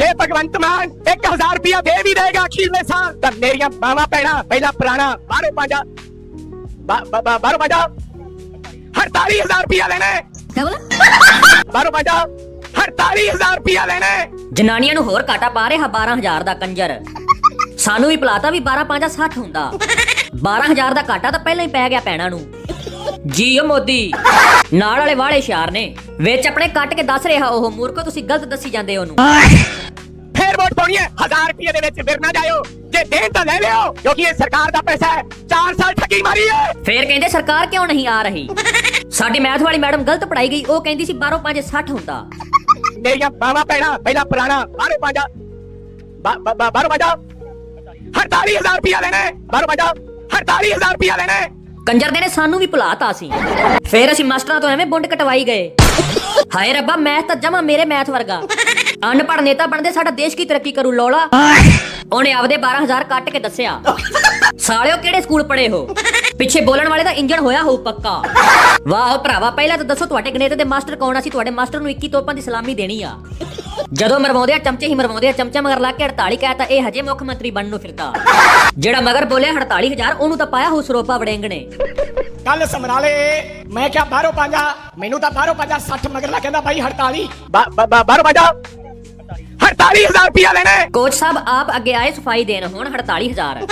ਜੇ ਭਗਵੰਤ ਮਾਨ 1000 ਰੁਪਇਆ ਦੇ ਵੀ ਦੇਗਾ ਅਖੀਰਲੇ ਸਾਲ ਤਾਂ ਮੇਰੀਆਂ ਬਾਵਾ ਪੈਣਾ ਪਹਿਲਾ ਪੁਰਾਣਾ ਬਾਹਰੋਂ ਬਾ- ਬਾਹਰੋਂ ਪੰਜਾ 48000 ਰੁਪਇਆ ਲੈਣਾ ਬਾਹਰੋਂ ਪੰਜਾ 48000 ਰੁਪਇਆ ਲੈਣਾ। ਜਨਾਨੀਆਂ ਨੂੰ ਹੋਰ ਘਾਟਾ ਪਾ ਰਿਹਾ 12000 ਦਾ ਕੰਜਰ ਸਾਨੂੰ ਵੀ ਪਲਾਤਾ ਵੀ 12 5 60 ਹੁੰਦਾ 12000 ਦਾ ਘਾਟਾ ਤਾਂ ਪਹਿਲਾਂ ਹੀ ਪੈ ਗਿਆ ਪੈਣਾ ਨੂੰ ਜੀ ਮੋਦੀ ਨਾਲ ਵਾਲੇ ਵਾਲੇ ਹੁਸ਼ਿਆਰ ਨੇ ਵਿੱਚ ਆਪਣੇ ਕੱਟ ਕੇ ਦੱਸ ਰਿਹਾ ਉਹ ਮੂਰਖੋ ਤੁਸੀਂ ਗਲਤ ਦੱਸੀ ਜਾਂਦੇ ਉਹਨੂੰ। ਫੇਰ ਵੋਟ ਪਾਉਣੀ ਹੈ? 1000 ਰੁਪਏ ਦੇ ਵਿੱਚ ਫਿਰ ਨਾ ਜਾਇਓ। ਜੇ ਦੇਣ ਤਾਂ ਲੈ ਲਿਓ ਕਿਉਂਕਿ ਇਹ ਸਰਕਾਰ ਦਾ ਪੈਸਾ ਹੈ। 4 ਸਾਲ ਠੱਗੀ ਮਾਰੀ ਹੈ। ਫੇਰ ਕਹਿੰਦੇ ਸਰਕਾਰ ਕਿਉਂ ਨਹੀਂ ਆ ਰਹੀ? ਸਾਡੀ ਮੈਥ ਵਾਲੀ ਮੈਡਮ ਗਲਤ ਪੜਾਈ ਗਈ ਉਹ ਕਹਿੰਦੀ ਸੀ 12 5 60 ਹੁੰਦਾ। ਮੇਰੀਆਂ ਬਾਵਾ ਪੈਣਾ ਪਹਿਲਾ ਪੁਰਾਣਾ ਬਾਹਰੋਂ ਪੰਜਾ। ਬਾ- ਬਾ- ਬਾ- ਬਾਹਰੋਂ ਪੰਜਾ। 48000 ਰੁਪਇਆ ਲੈਣਾ ਹੈ। ਬਾਹਰੋਂ ਪੰਜਾ। 48000 ਰੁਪਇਆ ਲੈਣਾ। ਕੰਜਰ ਦੇ ਨੇ ਸਾਨੂੰ ਵੀ ਭੁਲਾਤਾ ਸੀ। ਫੇਰ ਅਸੀਂ ਮਾਸਟਰਾਂ ਤੋਂ ਐਵੇਂ ਬੁੰਡ ਕਟਵਾਈ ਗਏ। ਹਾਏ ਰੱਬਾ ਮੈਥ ਤਾਂ ਜਮਾ ਮੇਰੇ ਮੈਥ ਵਰਗਾ। ਅਨਪੜ੍ਹ ਨੇਤਾ ਬਣਦੇ ਸਾਡਾ ਦੇਸ਼ ਕੀ ਤਰੱਕੀ ਕਰੂ ਲੋਲਾ? ਉਹਨੇ ਆਪਦੇ 12000 ਕੱਟ ਕੇ ਦੱਸਿਆ। ਸਾਲਿਓ ਕਿਹੜੇ ਸਕੂਲ ਪੜ੍ਹੇ ਹੋ? ਪਿੱਛੇ ਬੋਲਣ ਵਾਲੇ ਦਾ ਇੰਜਣ ਹੋਇਆ ਹੋਊ ਪੱਕਾ। ਵਾਹ ਭਰਾਵਾ ਪਹਿਲਾਂ ਤਾਂ ਦੱਸੋ ਤੁਹਾਡੇ ਗਣਿਤ ਦੇ ਮਾਸਟਰ ਕੌਣ ਆ? ਸੀ ਤੁਹਾਡੇ ਮਾਸਟਰ ਨੂੰ 21 ਤੋਪਾਂ ਦੀ ਸਲਾਮੀ ਦੇਣੀ ਆ। ਜਦੋਂ ਮਰਵਾਉਂਦੇ ਆ ਚਮਚੇ ਹੀ ਮਰਵਾਉਂਦੇ ਆ ਚਮਚਾ ਮਗਰ ਲਾ ਕੇ 48 ਕਹਿਤਾ ਇਹ ਹਜੇ ਮੁੱਖ ਮੰਤਰੀ ਬਣਨ ਨੂੰ ਫਿਰਦਾ। ਜਿਹੜਾ ਮਗਰ ਬੋਲਿਆ 48000 ਉਹਨੂੰ ਤਾਂ ਪਾਇਆ ਹੋ ਸਰੋਪਾ ਵੜਿੰਗ ਨੇ ਕੱਲ ਸਮਰਾਲੇ ਮੈਂ ਕਿਹਾ ਬਾਹਰੋਂ ਪੰਜਾ ਮੈਨੂੰ ਤਾਂ ਬਾਹਰੋਂ ਪੰਜਾ 60 ਮਗਰਲਾ ਕਹਿੰਦਾ ਬਾਈ 48 ਬਾ- ਬਾ- ਬਾ- ਬਾਹਰੋਂ ਪੰਜਾ। 48000 ਰੁਪਇਆ ਲੈਣਾ। ਕੋਚ ਸਾਹਿਬ ਆਪ ਅੱਗੇ ਆਏ ਸਫ਼ਾਈ ਦੇਣ ਹੁਣ 48000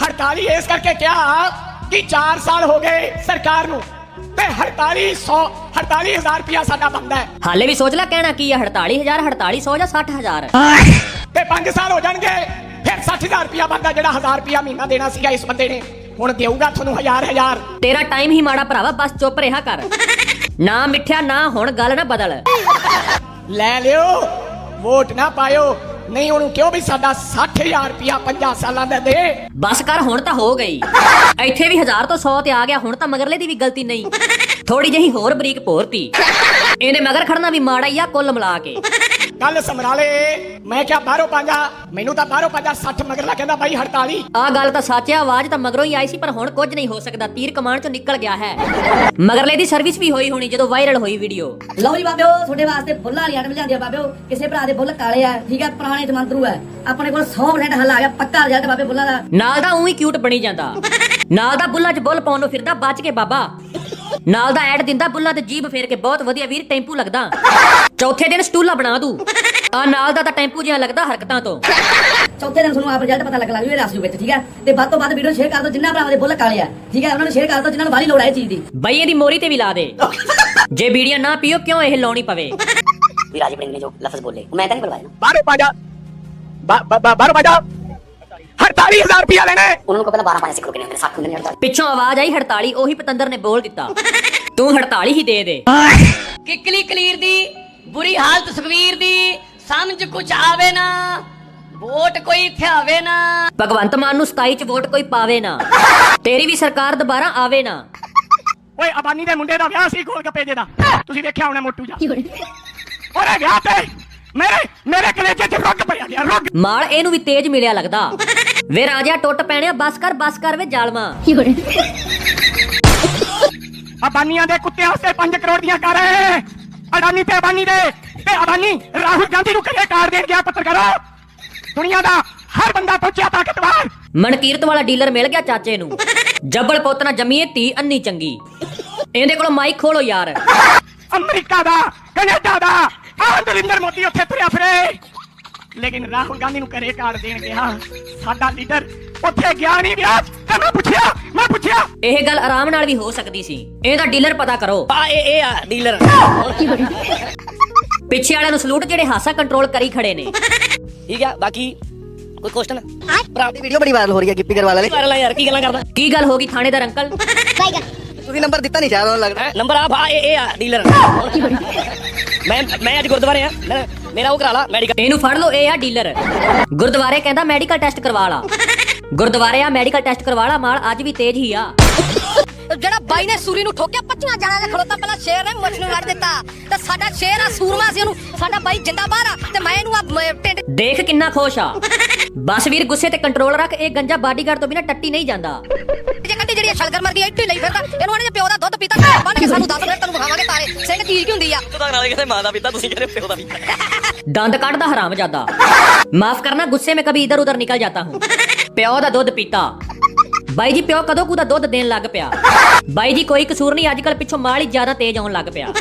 48 ਇਸ ਕਰਕੇ ਕਿਹਾ ਕਿ 4 ਸਾਲ ਹੋ ਗਏ ਸਰਕਾਰ ਨੂੰ ਤੇ 4800 48000 ਰੁਪਇਆ ਸਾਡਾ ਬੰਦਾ ਹੈ। ਹਾਲੇ ਵੀ ਸੋਚ ਲੈ ਕਹਿਣਾ ਕੀ ਆ 48000 4800 ਜਾਂ 60000 ਤੇ 5 ਸਾਲ ਹੋ ਜਾਣਗੇ ਫਿਰ 60000 ਰੁਪਇਆ ਬੰਦਾ ਜਿਹੜਾ 1000 ਰੁਪਇਆ ਮਹੀਨਾ ਦੇਣਾ ਸੀਗਾ ਇਸ ਬੰਦੇ ਨੇ ਹੁਣ ਦੇਊਗਾ ਤੁਹਾਨੂੰ ਹਜ਼ਾਰ ਹਜ਼ਾਰ। ਤੇਰਾ ਟਾਈਮ ਹੀ ਮਾੜਾ ਭਰਾਵਾ ਬਸ ਚੁੱਪ ਰਿਹਾ ਕਰ। ਨਾ ਮਿੱਠਿਆ ਨਾ ਹੁਣ ਗੱਲ ਨਾ ਬਦਲ। ਲੈ ਲਿਓ ਵੋਟ ਨਾ ਪਾਇਓ। ਨਹੀਂ, ਉਹਨੂੰ ਕਿਉਂ ਵੀ ਸਾਡਾ 60000 ਰੁਪਇਆ 50 ਸਾਲਾਂ ਦਾ ਦੇ? ਬਸ ਕਰ, ਹੁਣ ਤਾਂ ਹੋ ਗਈ। ਇੱਥੇ ਵੀ 1000 ਤੋਂ 100 ਤੇ ਆ ਗਿਆ, ਹੁਣ ਤਾਂ ਮਗਰਲੇ ਦੀ ਵੀ ਗਲਤੀ ਨਹੀਂ। ਥੋੜੀ ਜਿਹੀ ਹੋਰ ਬਰੀਕ ਭੋਰਤੀ ਇਹਨੇ ਮਗਰ ਖੜਨਾ ਵੀ ਮਾੜਾ ਹੀ ਆ, ਕੁੱਲ ਮਿਲਾ ਕੇ। ਕੱਲ ਸਮਰਾਲੇ ਮੈਂ ਕਿਹਾ ਬਾਹਰੋਂ ਪੰਜਾ ਮੈਨੂੰ ਤਾਂ ਬਾਹਰੋਂ ਪੰਜਾ 60 ਮਗਰਲਾ ਕਹਿੰਦਾ ਬਾਈ 48 ਆ ਗੱਲ ਤਾਂ ਸੱਚ ਆ, ਆਵਾਜ਼ ਤਾਂ ਮਗਰੋਂ ਹੀ ਆਈ ਸੀ, ਪਰ ਹੁਣ ਕੁਝ ਨਹੀਂ ਹੋ ਸਕਦਾ, ਤੀਰ ਕਮਾਨ ਚੋਂ ਨਿਕਲ ਗਿਆ ਹੈ। ਮਗਰਲੇ ਦੀ ਸਰਵਿਸ ਵੀ ਹੋਈ ਹੋਣੀ, ਜਦੋਂ ਵਾਇਰਲ ਹੋਈ ਵੀਡੀਓ ਲਓ ਜੀ ਬਾਬਿਓ, ਤੁਹਾਡੇ ਵਾਸਤੇ ਬੁੱਲਾਂ ਵਾਲੀ ਆਟਮ ਲਿਆਂਦੀ ਆ ਬਾਬਿਓ। ਕਿਸੇ ਭਰਾ ਦੇ ਬੁੱਲ ਕਾਲੇ ਆ, ਠੀਕ ਆ, ਪੁਰਾਣੇ ਜਮਾਂਦਰੂ ਆ। ਆਪਣੇ ਕੋਲ 100% ਹੱਲ ਆ ਗਿਆ, ਪੱਕਾ ਰਿਜ਼ਲਟ ਬਾਬੇ ਬੁੱਲਾਂ ਦਾ। ਨਾਲ ਦਾ ਉਹੀ ਕਿਊਟ ਬਣੀ ਜਾਂਦਾ। ਨਾਲ ਦਾ ਬੁੱਲਾਂ 'ਚ ਬੁੱਲ ਪਾਉਣ ਨੂੰ ਫਿਰਦਾ, ਬਚ ਕੇ ਬਾਬਾ। ਨਾਲ ਦਾ ਐਡ ਦਿੰਦਾ ਬੁੱਲਾਂ ਤੇ ਜੀਬ ਫੇਰ ਕੇ ਬਹੁਤ ਵਧੀਆ ਵੀਰ ਟੈਂਪੂ ਲੱਗਦਾ। ਚੌਥੇ ਦਿਨ ਸਟੂਲਾ ਬਣਾ ਦੂ। ਆ ਨਾਲ ਦਾ ਤਾਂ ਟੈਂਪੂ ਜਿਹਾ ਲੱਗਦਾ ਹਰਕਤਾਂ ਤੋਂ। ਚੌਥੇ ਦਿਨ ਤੁਹਾਨੂੰ ਆਪ ਰਿਜ਼ਲਟ ਪਤਾ ਲੱਗ ਲੱਗ ਜੂ ਇਹ ਰਾਸੂ ਵਿੱਚ ਠੀਕ ਆ? ਤੇ ਵੱਧ ਤੋਂ ਵੱਧ ਵੀਡੀਓ ਸ਼ੇਅਰ ਕਰ ਦਿਓ ਜਿੰਨਾ ਭਰਾਵਾਂ ਦੇ ਬੁੱਲ ਕਾਲੇ ਆ ਠੀਕ ਆ? ਉਹਨਾਂ ਨੂੰ ਸ਼ੇਅਰ ਕਰ ਦਿਓ ਜਿਨ੍ਹਾਂ ਨੂੰ ਬਾਹਲੀ ਲੋੜ ਹੈ ਚੀਜ਼ ਦੀ। ਬਈ ਇਹਦੀ ਮੋਰੀ ਤੇ ਵੀ ਲਾ ਦੇ। ਜੇ ਬੀੜੀਆਂ ਨਾ ਪੀਓ ਕਿਉਂ ਇਹ ਲਾਉਣੀ ਪਵੇ? ਵੀ ਰਾਜੀ ਬੜਿੰਗ ਨੇ ਜੋ ਲਫ਼ਜ਼ ਬੋਲੇ। ਮੈਂ ਤਾਂ ਨਹੀਂ ਬੁਲਵਾਇਆ। ਬਾਹਰੋਂ ਪੰਜਾ ਬਾ- ਬਾ- ਬਾ- ਬਾਹਰੋਂ ਪੰਜਾ 48000 ਰੁਪਇਆ ਲੈਣਾ ਹੈ। ਉਹਨਾਂ ਨੂੰ ਪਹਿਲਾਂ 12 5 ਸਿੱਖ ਰੁਕੇ ਨੇ ਹੁੰਦੇ 60 ਹੁੰਦੇ ਨੇ ਹੜਤਾਲ ਪਿੱਛੋਂ ਆਵਾਜ਼ ਆਈ 48 ਉਹੀ ਪਤੰਦਰ ਨੇ ਬੋਲ ਦਿੱਤਾ। ਤੂੰ 48 ਹੀ ਦੇ ਦੇ। ਕਿਕਲੀ ਕਲੀਰ ਦੀ ਬੁਰੀ ਹਾਲਤ ਸੁਖਵੀਰ ਦੀ ਸਮਝ ਕੁਛ ਆਵੇ ਨਾ ਵੋਟ ਕੋਈ ਇੱਥੇ ਆਵੇ ਨਾ। ਭਗਵੰਤ ਮਾਨ ਨੂੰ 27 ਚ ਵੋਟ ਕੋਈ ਪਾਵੇ ਨਾ। ਤੇਰੀ ਵੀ ਸਰਕਾਰ ਦੁਬਾਰਾ ਆਵੇ ਨਾ। ਓਏ ਅਬਾਨੀ ਦੇ ਮੁੰਡੇ ਦਾ ਵਿਆਹ ਸੀ ਗੋਲ ਗੱਪੇ ਦੇ ਦਾ। ਤੁਸੀਂ ਵੇਖਿਆ ਹੋਣਾ ਮੋਟੂ ਜਾ ਓਰੇ ਵਿਆਹ ਤੇ ਮੇਰੇ ਮੇਰੇ ਕਲੇਜੇ 'ਚ ਰੁੱਗ ਪਿਆ ਗਿਆ ਰੁੱਗ। ਮਾਲ ਇਹਨੂੰ ਵੀ ਤੇਜ਼ ਮਿਲਿਆ ਲੱਗਦਾ। ਵੇ ਰਾਜਾ ਟੁੱਟ ਪੈਣਿਆ ਬਸ ਕਰ ਬਸ ਕਰ ਵੇ ਜਾਲਮਾ। ਅਬਾਨੀਆਂ ਦੇ ਕੁੱਤਿਆਂ ਵਾਸਤੇ 5 ਕਰੋੜ ਦੀਆਂ ਕਰ ਅਡਾਨੀ ਤੇ ਅਬਾਨੀ ਦੇ ਤੇ ਅਬਾਨੀ ਰਾਹੁਲ ਗਾਂਧੀ ਨੂੰ ਕਦੇ ਕਾਰ ਦੇਣ ਗਿਆ ਪੱਤਰਕਾਰੋ। ਦੁਨੀਆ ਦਾ ਹਰ ਬੰਦਾ ਪਹੁੰਚਿਆ ਤਾਕਤਵਰ। ਮਨਕੀਰਤ ਵਾਲਾ ਡੀਲਰ ਮਿਲ ਗਿਆ ਚਾਚੇ ਨੂੰ। ਜੱਬਲ ਪੁੱਤ ਨਾ ਜੰਮੀਏ ਧੀ ਅੰਨੀ ਚੰਗੀ। ਇਹਦੇ ਕੋਲ ਮਾਈਕ ਖੋਲੋ ਯਾਰ। ਅਮਰੀਕਾ ਦਾ ਕੈਨੇਡਾ ਦਾ ਆਹ ਨਰਿੰਦਰ ਮੋਦੀ ਉੱਥੇ ਤੁਰਿਆ ਫਿਰੇ। ਲੇਕਿਨ ਰਾਹੁਲ ਗਾਂਧੀ ਨੂੰ ਕਰੇ ਕਾਰ ਦੇਣ ਗਿਆ। ਸਾਡਾ ਲੀਡਰ ਉੱਥੇ ਗਿਆ ਨਹੀਂ ਗਿਆ। ਤੇ ਮੈਂ ਪੁੱਛਿਆ ਮੈਂ ਪੁੱਛਿਆ। ਇਹ ਗੱਲ ਆਰਾਮ ਨਾਲ ਵੀ ਹੋ ਸਕਦੀ ਸੀ। ਇਹਦਾ ਡੀਲਰ ਪਤਾ ਕਰੋ। ਆ ਇਹ ਇਹ ਆ ਡੀਲਰ। ਪਿੱਛੇ ਵਾਲਿਆਂ ਨੂੰ ਸਲੂਟ ਜਿਹੜੇ ਹਾਸਾ ਕੰਟਰੋਲ ਕਰੀ ਖੜੇ ਨੇ। ਠੀਕ ਆ ਬਾਕੀ ਕੋਈ ਕੁਐਸਚਨ ਭਰਾ ਦੀ ਵੀਡੀਓ ਬੜੀ ਵਾਇਰਲ ਹੋ ਰਹੀ ਹੈ ਗਿੱਪੀ ਗਰਵਾਲ ਵਾਲੀ। ਵਾਇਰਲ ਆ ਯਾਰ ਕੀ ਗੱਲਾਂ ਕਰਦਾ? ਕੀ ਗੱਲ ਹੋ ਗਈ ਥਾਣੇਦਾਰ ਅੰਕਲ? ਤੁਸੀਂ ਨੰਬਰ ਦਿੱਤਾ ਨਹੀਂ ਸ਼ਾਇਦ ਉਹਨੂੰ ਲੱਗਦਾ? ਨੰਬਰ ਆ ਭਾ ਇਹ ਇਹ ਆ ਡੀਲਰ। ਮੈਂ ਮੈਂ ਅੱਜ ਗੁਰਦੁਆਰੇ ਆ ਮੈਂ- ਮੇਰਾ ਉਹ ਕਰਾ ਲਾ ਮੈਡੀਕਲ ਇਹਨੂੰ ਫੜ ਲਓ ਇਹ ਆ ਡੀਲਰ। ਗੁਰਦੁਆਰੇ ਕਹਿੰਦਾ ਮੈਡੀਕਲ ਟੈਸਟ ਕਰਵਾ ਲਾ। ਗੁਰਦੁਆਰੇ ਆ ਮੈਡੀਕਲ ਟੈਸਟ ਕਰਵਾ ਲਾ ਮਾਲ ਅੱਜ ਵੀ ਤੇਜ਼ ਹੀ ਆ। ਜਿਹੜਾ ਬਾਈ ਨੇ ਸੂਰੀ ਨੂੰ ਠੋਕਿਆ 25 ਜਾਣਾ ਦੇ ਖੜੋਤਾ ਪਹਿਲਾਂ ਸ਼ੇਰ ਨੇ ਮੁੱਛ ਨੂੰ ਵੜ ਦਿੱਤਾ। ਤੇ ਸਾਡਾ ਸ਼ੇਰ ਆ ਸੂਰਮਾ ਸੀ ਉਹਨੂੰ ਸਾਡਾ ਬਾਈ ਜਿੰਦਾ ਬਾਹਰ ਆ ਤੇ ਮੈਂ ਇਹਨੂੰ ਆ ਮ- ਦੇਖ ਕਿੰਨਾ ਖੁਸ਼ ਆ। ਬਸ ਵੀਰ ਗੁੱਸੇ ਤੇ ਕੰਟਰੋਲ ਰੱਖ ਇਹ ਗੰਜਾ ਬਾਡੀਗਾਰਡ ਤੋਂ ਬਿਨਾ ਟੱਟੀ ਨਹੀਂ ਜਾਂਦਾ। ਜੇ ਕੱਟੀ ਜਿਹੜੀ ਸ਼ਲਗਰ ਮਰਦੀ ਐ ਇੱਥੇ ਲਈ ਫਿਰਦਾ। ਇਹਨੂੰ ਉਹਨੇ ਪਿਓ ਦਾ ਦੁੱਧ ਪੀਤਾ ਬੰਨ ਕੇ ਸਾਨੂੰ 10 ਮਿੰਟ ਤੈਨੂੰ ਵਿਖਾਵਾਂਗੇ ਤਾਰੇ। ਸਿੰਘ ਚੀਜ਼ ਕੀ ਹੁੰਦੀ ਆ? ਤੂੰ ਤਾਂ ਨਾਲੇ ਕਹਿੰਦੇ ਮਾਂ ਦਾ ਪੀਤਾ ਤੁਸੀਂ ਕਹਿੰਦੇ ਪਿਓ ਦਾ ਪੀਤਾ। ਦੰਦ ਕੱਢਦਾ ਹਰਾਮ ਜਾਦਾ ਮਾਫ ਕਰਨਾ ਗੁੱਸੇ ਮੈਂ ਕਭੀ ਇਧਰ ਉਧਰ ਨਿਕਲ ਜਾਤਾ ਹੂੰ। ਪਿਓ ਦਾ ਦੁੱਧ ਪੀਤਾ। ਬਾਈ ਜੀ ਪਿਓ ਕਦੋਂ ਕੁ ਦੁੱਧ ਦੇਣ ਲੱਗ ਪਿਆ? ਬਾਈ ਜੀ ਕੋਈ ਕਸੂਰ ਨਹੀਂ ਅੱਜ ਕੱਲ ਪਿੱਛੋਂ ਮਾਲ ਹੀ ਜ਼ਿਆਦਾ ਤੇਜ਼ ਆਉਣ ਲੱਗ ਪਿਆ।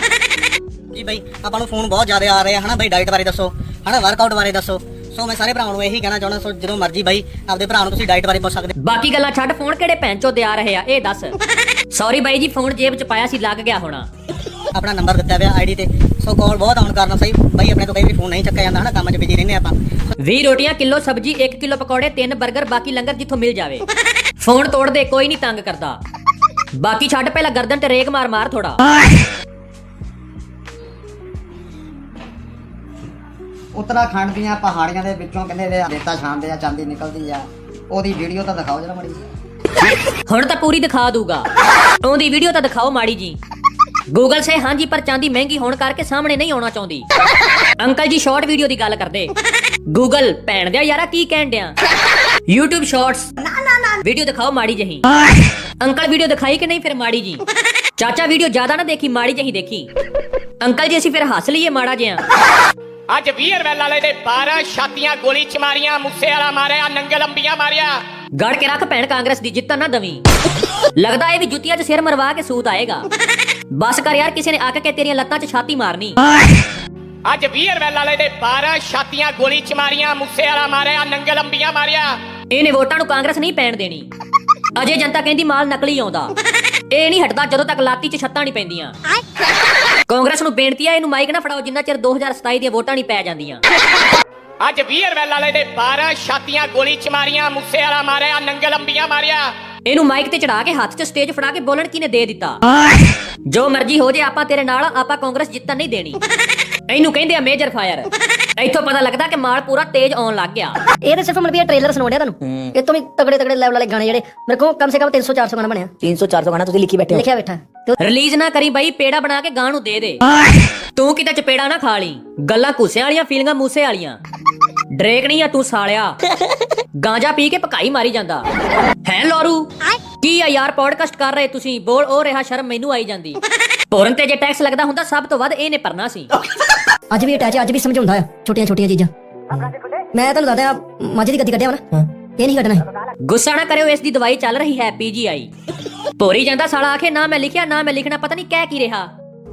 ਜੀ ਬਾਈ ਆਪਾਂ ਨੂੰ ਫੋਨ ਬਹੁਤ ਜ਼ਿਆਦਾ ਆ ਰਹੇ ਹਨਾ ਬਾਈ ਡਾਈਟ ਬਾਰੇ ਦੱਸੋ। ਹਨਾ ਵਰਕਆਊਟ ਬਾਰੇ ਦੱਸੋ। ਸੋ ਮੈਂ ਸਾਰੇ ਭਰਾਵਾਂ ਨੂੰ ਇਹੀ ਕਹਿਣਾ ਚਾਹੁੰਦਾ ਸੋ ਜਦੋਂ ਮਰਜ਼ੀ ਬਾਈ ਆਪਦੇ ਭਰਾ ਨੂੰ ਤੁਸੀਂ ਡਾਈਟ ਬਾਰੇ ਪੁੱਛ ਸਕਦੇ ਬਾਕੀ ਗੱਲਾਂ ਛੱਡ ਫੋਨ ਕਿਹੜੇ ਭੈਣ ਚੋਂ ਦੇ ਆ ਰਹੇ ਆ? ਇਹ ਦੱਸ। ਸੌਰੀ ਬਾਈ ਜੀ ਫੋਨ ਜੇਬ ਚ ਪਾਇਆ ਸੀ ਲੱਗ ਗਿਆ ਹੋਣਾ। ਆਪਣਾ ਨੰਬਰ ਦਿੱਤਾ ਹੋਇਆ ਆਈਡੀ ਤੇ। ਸੋ ਕਾਲ ਬਹੁਤ ਆਉਣ ਕਾਰਨ ਸਹੀ। ਬਾਈ ਆਪਣੇ ਤੋਂ ਕਈ ਵਾਰੀ ਫੋਨ ਨਹੀਂ ਚੱਕਿਆ ਜਾਂਦਾ ਹਨਾ ਕੰਮ 'ਚ ਬਿਜ਼ੀ ਰਹਿੰਦੇ ਆਪਾਂ। 20 ਰੋਟੀਆਂ ਕਿਲੋ ਸਬਜੀ 1 ਕਿਲੋ ਪਕੌੜੇ 3 버ਗਰ ਬਾਕੀ ਲੰਗਰ ਜਿੱਥੋਂ ਮਿਲ ਜਾਵੇ। ਫੋਨ ਤੋੜ ਦੇ ਕੋਈ ਨਹੀਂ ਤੰਗ ਕਰਦਾ। ਬਾਕੀ ਛੱਡ ਪਹਿਲਾਂ ਗਰਦਨ ਤੇ ਰੇਕ ਮਾਰ ਮਾਰ ਥੋੜਾ ਉੱਤਰਾਖੰਡ ਦੀਆਂ ਪਹਾੜੀਆਂ ਦੇ ਵਿੱਚੋਂ ਕਹਿੰਦੇ ਵੇ ਰੇਤਾ ਛਾਂਦੇ ਆ ਚਾਂਦੀ ਨਿਕਲਦੀ ਆ। ਉਹਦੀ ਵੀਡੀਓ ਤਾਂ ਦਿਖਾਓ ਜਰਾ ਮੜੀ ਹੁਣ ਤਾਂ ਪੂਰੀ ਦਿਖਾ ਦੂਗਾ। ਉਹਦੀ ਵੀਡੀਓ ਤਾਂ ਦਿਖਾਓ ਮਾੜੀ ਜੀ। ਗੂਗਲ ਸੇ ਹਾਂਜੀ ਪਰ ਚਾਂਦੀ ਮਹਿੰਗੀ ਹੋਣ ਕਰਕੇ ਸਾਹਮਣੇ ਨਹੀਂ ਆਉਣਾ ਚਾਹੁੰਦੀ। ਅੰਕਲ ਜੀ ਸ਼ਾਰਟ ਵੀਡੀਓ ਦੀ ਗੱਲ ਕਰਦੇ। ਗੂਗਲ ਭੈਣ ਦਿਆ ਯਾਰਾ ਕੀ ਕਹਿਣ ਡਿਆ YouTube ਸ਼ਾਰਟਸ ਨਾ ਨਾ ਨਾ। ਵੀਡੀਓ ਦਿਖਾਓ ਮਾੜੀ ਜਹੀ। ਅੰਕਲ ਵੀਡੀਓ ਦਿਖਾਈ ਕਿ ਨਹੀਂ ਫਿਰ ਮਾੜੀ ਜੀ? ਚਾਚਾ ਵੀਡੀਓ ਜ਼ਿਆਦਾ ਨਾ ਦੇਖੀ ਮਾੜੀ ਜਹੀ ਦੇਖੀ। ਅੰਕਲ ਜੀ ਅਸੀਂ ਫਿਰ ਹੱਸ ਲਈਏ ਮਾੜਾ ਜਿਹਾ। ਅੱਜ ਵੀਰਵੈਲ ਵਾਲੇ ਦੇ 12 ਛਾਤੀਆਂ ਗੋਲੀ ਚ ਮਾਰੀਆਂ ਮੂਸੇ ਵਾਲਾ ਮਾਰਿਆ ਨੰਗਲ ਅੰਬੀਆਂ ਮਾਰਿਆ। ਗੜ ਕੇ ਰੱਖ ਭੈਣ ਕਾਂਗਰਸ ਦੀ ਜਿੱਤਣ ਨਾ ਦਵੀਂ। ਲੱਗਦਾ ਇਹ ਵੀ ਜੁੱਤੀਆਂ 'ਚ ਸਿਰ ਮਰਵਾ ਕੇ ਸੂਤ ਆਏਗਾ। ਬਸ ਕਰ ਯਾਰ ਕਿਸੇ ਨੇ ਅੱਕ ਕੇ ਤੇਰੀਆਂ ਲੱਤਾਂ 'ਚ ਛਾਤੀ ਮਾਰਨੀ। ਅੱਜ ਵੀਰਵੈਲ ਵਾਲੇ ਦੇ 12 ਛਾਤੀਆਂ ਗੋਲੀ ਚ ਮਾਰੀਆਂ ਮੂਸੇ ਵਾਲਾ ਮਾਰਿਆ ਨੰਗਲ ਅੰਬੀਆਂ ਮਾਰਿਆ। ਇਹਨੇ ਵੋਟਾਂ ਨੂੰ ਕਾਂਗਰਸ ਨਹੀਂ ਪੈਣ ਦੇਣੀ। ਅਜੇ ਜਨਤਾ ਕਹਿੰਦੀ ਮਾਲ ਨਕਲੀ ਆਉਂਦਾ। ਇਹ ਨਹੀਂ ਹਟਦਾ ਜਦੋਂ ਤੱਕ ਲਾਤੀ 'ਚ ਛੱਤਾਂ ਨਹੀਂ ਪੈਂਦੀਆਂ। ਕਾਂਗਰਸ ਨੂੰ ਬੇਨਤੀ ਆ ਇਹਨੂੰ ਮਾਈਕ ਨਾ ਫੜਾਓ ਜਿੰਨਾ ਚਿਰ 2027 ਦੀਆਂ ਵੋਟਾਂ ਨਹੀਂ ਪੈ ਜਾਂਦੀਆਂ। ਅੱਜ ਵੀਰਵੈਲ ਵਾਲੇ ਦੇ 12 ਛਾਤੀਆਂ ਗੋਲੀ ਚ ਮਾਰੀਆਂ ਮੂਸੇ ਵਾਲਾ ਮਾਰਿਆ ਨੰਗਲ ਅੰਬੀਆਂ ਮਾਰਿਆ। ਇਹਨੂੰ ਮਾਈਕ ਤੇ ਚੜਾ ਕੇ ਹੱਥ 'ਚ ਸਟੇਜ ਫੜਾ ਕੇ ਬੋਲਣ ਕਿਨੇ ਦੇ ਦਿੱਤਾ? ਜੋ ਮਰਜ਼ੀ ਹੋ ਜੇ ਆਪਾਂ ਤੇਰੇ ਨਾਲ ਆਪਾਂ ਕਾਂਗਰਸ ਜਿੱਤਣ ਨਹੀਂ ਦੇਣੀ। ਇਹਨੂੰ ਕਹਿੰਦੇ ਆ ਮੇਜਰ ਫਾਇਰ ਇੱਥੋਂ ਪਤਾ ਲੱਗਦਾ ਕਿ ਮਾਲ ਪੂਰਾ ਤੇਜ਼ ਆਉਣ ਲੱਗ ਗਿਆ। ਇਹ ਤਾਂ ਸਿਰਫ ਮਤਲਬ ਇਹ ਟ੍ਰੇਲਰ ਸੁਣਾਉਂਦੇ ਆ ਤੁਹਾਨੂੰ? ਇਹ ਤੋਂ ਵੀ ਤਗੜੇ ਤਗੜੇ ਲੈਵਲ ਵਾਲੇ ਗਾਣੇ ਜਿਹੜੇ ਮੇਰੇ ਕੋਲ ਕਮ ਸੇ ਕਮ 300 400 ਗਾਣਾ ਬਣਿਆ। 300 400 ਗਾਣਾ ਤੁਸੀਂ ਲਿਖੀ ਬੈਠੇ ਲਿਖਿਆ ਬੈਠਾ। ਰਿਲੀਜ਼ ਨਾ ਕਰੀ ਬਾਈ ਪੇੜਾ ਬਣਾ ਕੇ ਗਾਂ ਨੂੰ ਦੇ ਦੇ। ਤੂੰ ਕਿਤੇ ਚਪੇੜਾ ਨਾ ਖਾ ਲਈ। ਗੱਲਾਂ ਕੁੱਸੇ ਵਾਲੀਆਂ ਫੀਲਿੰਗਾਂ ਮੂਸੇ ਵਾਲੀਆਂ। ਡਰੇਕ ਨਹੀਂ ਆ ਤੂੰ ਸਾਲਿਆ। ਗਾਂਜਾ ਪੀ ਕੇ ਪਕਾਈ ਮਾਰੀ ਜਾਂਦਾ। ਹੈ ਲੋਰੂ? ਕੀ ਆ ਯਾਰ ਪੋਡਕਾਸਟ ਕਰ ਰਹੇ ਤੁਸੀਂ? ਬੋਲ ਉਹ ਰਿਹਾ ਸ਼ਰਮ ਮੈਨੂੰ ਆਈ ਜਾਂਦੀ। ਪੋਰਨ ਤੇ ਜੇ ਟੈਕਸ ਲੱਗਦਾ ਹੁੰਦਾ ਸਭ ਤੋਂ ਵੱਧ ਇਹਨੇ ਭਰਨਾ ਸੀ। ਅੱਜ ਵੀ ਅਟੈਚ ਅੱਜ ਵੀ ਸਮਝਾਉਂਦਾ ਆ ਛੋਟੀਆਂ ਛੋਟੀਆਂ ਚੀਜ਼ਾਂ। ਮੈਂ ਤੁਹਾਨੂੰ ਦੱਸਦਾ ਮੱਝ ਦੀ ਗੱਦੀ ਕੱਢਿਆ ਵਾ ਨਾ ਇਹ ਨਹੀਂ ਕੱਢਣਾ। ਗੁੱਸਾ ਨਾ ਕਰਿਓ ਇਸ ਦੀ ਦਵਾਈ ਚੱਲ ਰਹੀ ਹੈ ਪੀਜੀਆਈ ਭੋਰੀ ਜਾਂਦਾ ਸਾਲਾ ਆਖੇ ਨਾ ਮੈਂ ਲਿਖਿਆ ਨਾ ਮੈਂ ਲਿਖਣਾ ਪਤਾ ਨਹੀਂ ਕਹਿ ਕੀ ਰਿਹਾ।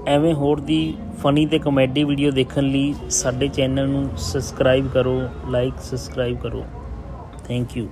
ਐਵੇਂ ਹੋਰ ਦੀ ਫਨੀ ਤੇ ਕਮੇਡੀ ਵੀਡੀਓ ਦੇਖਣ ਲਈ ਸਾਡੇ ਚੈਨਲ ਨੂੰ ਸਬਸਕ੍ਰਾਈਬ ਕਰੋ ਲਾਈਕ ਸਬਸਕ੍ਰਾਈਬ ਕਰੋ। Thank you